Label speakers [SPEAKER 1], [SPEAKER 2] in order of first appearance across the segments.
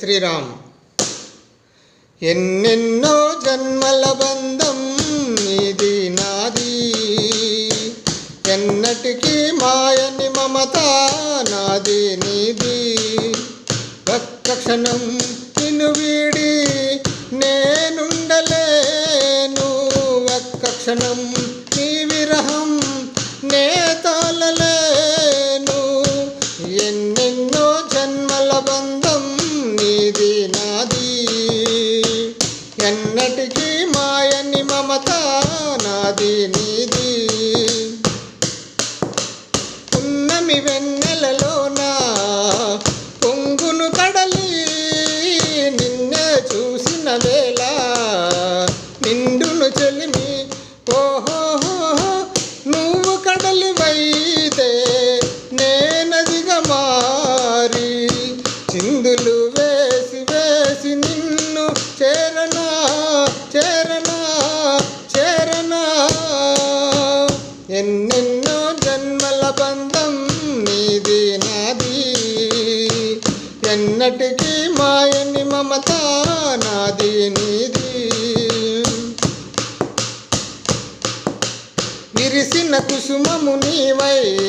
[SPEAKER 1] శ్రీరామ్. ఎన్నెన్నో జన్మల బంధం ఇది నాది. ఎన్నటికీ మాయని మమత నాది నీది. ఒక్క క్షణం నిన్ను వీడి నేనుండలేను. ఒక్క క్షణం నీ విరహం నే తోలలేను ఎన్నెన్నో జన్మల బంధం మాయని మమత నాది నీది. పున్నమి వెన్నెలలోన పొంగును కడలి నిన్నే చూసిన వేళ నిండును చెలిమి ఓహో నువ్వు కడలి వైతే నేనదిగా మారి చిందులు ఎన్నెన్నో జన్మల బంధం నీది నాది. ఎన్నటికీ మాయని మమత నాది నీది. విరిసిన కుసుమము నీవై.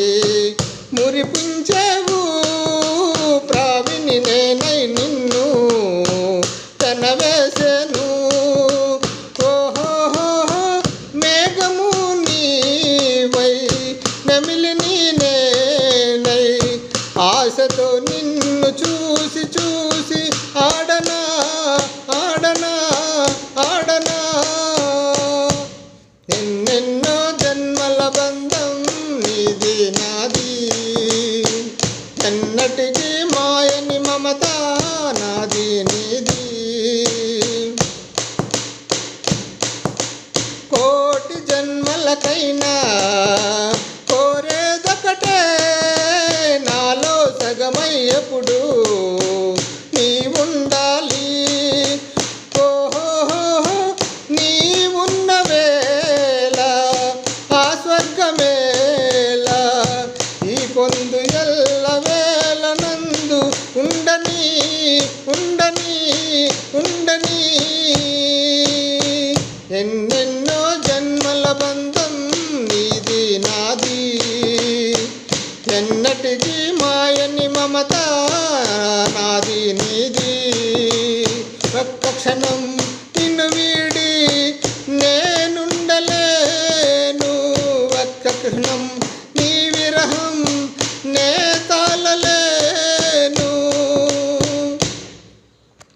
[SPEAKER 1] ఆశతో నిన్ను చూసి చూసి ఆడనా ఆడనా ఆడనా. ఎన్నెన్నో జన్మల బంధం నీది నాది. ఎన్నటికీ మాయని మమత నాది నీది. కోటి జన్మలకైనా உண்டனி உண்டனி என்ன